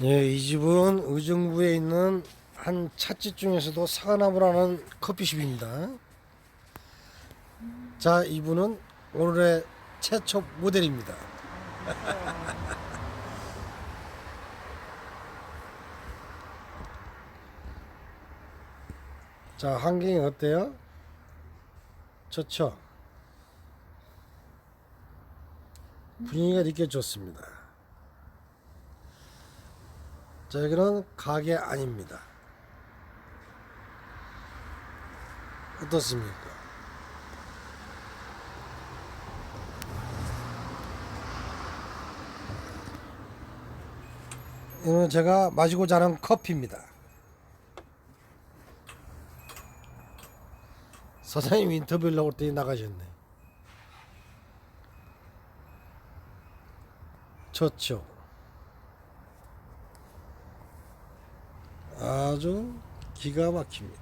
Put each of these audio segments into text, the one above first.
예, 이 집은 의정부에 있는 한 찻집 중에서도 사과나무라는 커피숍입니다. 자, 이분은 오늘의 최초 모델입니다. 자, 환경이 어때요? 좋죠? 분위기가 느껴졌습니다. 자, 여기는 가게 아닙니다. 어떻습니까? 이거는 제가 마시고자 하는 커피입니다. 사장님 인터뷰하려고 했더니 나가셨네. 좋죠. 아주 기가 막힙니다.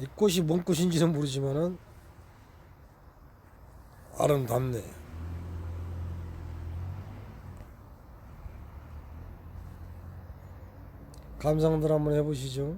이 꽃이 뭔 꽃인지는 모르지만은 아름답네. 감상들 한번 해보시죠.